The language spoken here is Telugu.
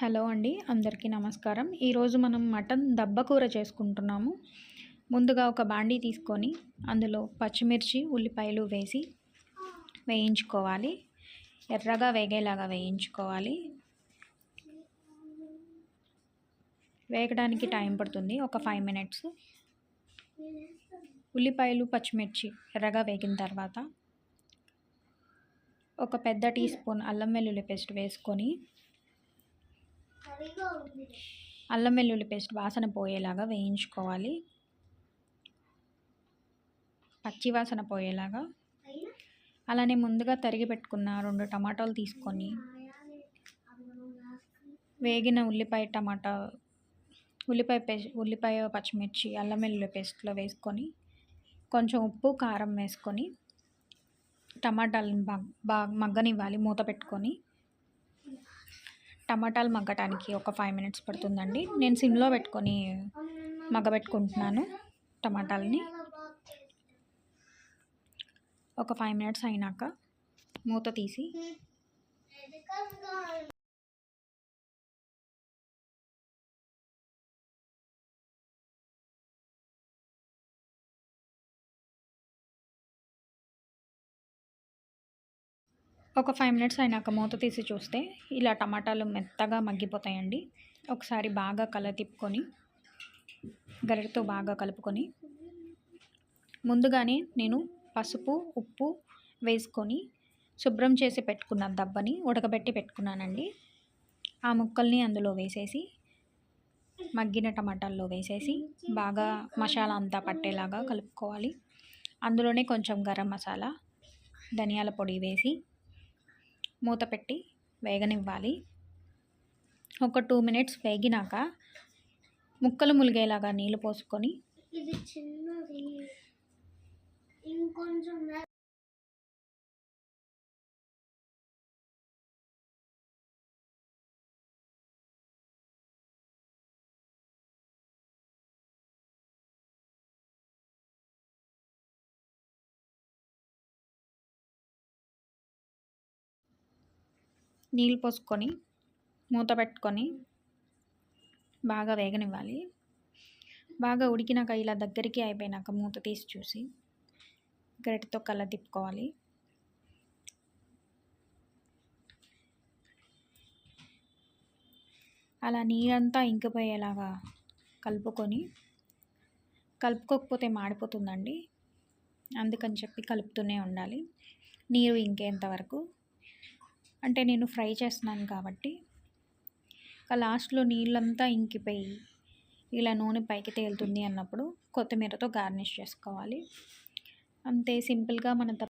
హలో అండి అందరికీ నమస్కారం. ఈరోజు మనం మటన్ దబ్బ కూర చేసుకుంటున్నాము. ముందుగా ఒక బాండీ తీసుకొని అందులో పచ్చిమిర్చి ఉల్లిపాయలు వేసి వేయించుకోవాలి. ఎర్రగా వేగేలాగా వేయించుకోవాలి. వేగడానికి టైం పడుతుంది ఒక ఫైవ్ మినిట్స్. ఉల్లిపాయలు పచ్చిమిర్చి ఎర్రగా వేగిన తర్వాత ఒక పెద్ద టీ స్పూన్ అల్లం వెల్లుల్లి పేస్ట్ వేసుకొని అల్లం వెల్లుల్లి పేస్ట్ వాసన పోయేలాగా వేయించుకోవాలి. పచ్చి వాసన పోయేలాగా. అలానే ముందుగా తరిగి పెట్టుకున్న రెండు టమాటాలు తీసుకొని వేగిన ఉల్లిపాయ టమాటా ఉల్లిపాయ పేస్ట్ ఉల్లిపాయ పచ్చిమిర్చి అల్లం వెల్లుల్లి పేస్ట్లో వేసుకొని కొంచెం ఉప్పు కారం వేసుకొని టమాటాలను బాగా బాగా మగ్గనివ్వాలి మూత పెట్టుకొని. టమాటాలు మగ్గటానికి ఒక ఫైవ్ మినిట్స్ పడుతుందండి. నేను సిమ్లో పెట్టుకొని మగ్గబెట్టుకుంటున్నాను టమాటాలని. ఒక ఫైవ్ మినిట్స్ అయినాక మూత తీసి ఒక ఫైవ్ మినిట్స్ అయినాక మూత తీసి చూస్తే ఇలా టమాటాలు మెత్తగా మగ్గిపోతాయండి. ఒకసారి బాగా కల తిప్పుకొని గరిటతో బాగా కలుపుకొని ముందుగానే నేను పసుపు ఉప్పు వేసుకొని శుభ్రం చేసి పెట్టుకున్న దబ్బని ఉడకబెట్టి పెట్టుకున్నానండి. ఆ ముక్కల్ని అందులో వేసేసి మగ్గిన టమాటాల్లో వేసేసి బాగా మసాలా అంతా పట్టేలాగా కలుపుకోవాలి. అందులోనే కొంచెం గరం మసాలా ధనియాల పొడి వేసి మూత పెట్టి వేగనివ్వాలి. ఒక టూ మినిట్స్ వేగినాక ముక్కలు ములిగేలాగా నీళ్ళు పోసుకొని ఇది చిన్నది. ఇంకొంచెం నీళ్ళు పోసుకొని మూత పెట్టుకొని బాగా వేగనివ్వాలి. బాగా ఉడికినాక ఇలా దగ్గరికి అయిపోయినాక మూత తీసి చూసి గరిటతో కళ్ళ తిప్పుకోవాలి. అలా నీరంతా ఇంకిపోయేలాగా కలుపుకొని కలుపుకోకపోతే మాడిపోతుందండి. అందుకని చెప్పి కలుపుతూనే ఉండాలి. నీరు ఇంకేంత వరకు అంటే నేను ఫ్రై చేస్తున్నాను కాబట్టి. లాస్ట్లో నీళ్ళంతా ఇంకిపోయి ఇలా నూనె పైకి తేలుతుంది అన్నప్పుడు కొత్తిమీరతో గార్నిష్ చేసుకోవాలి. అంతే సింపుల్గా మన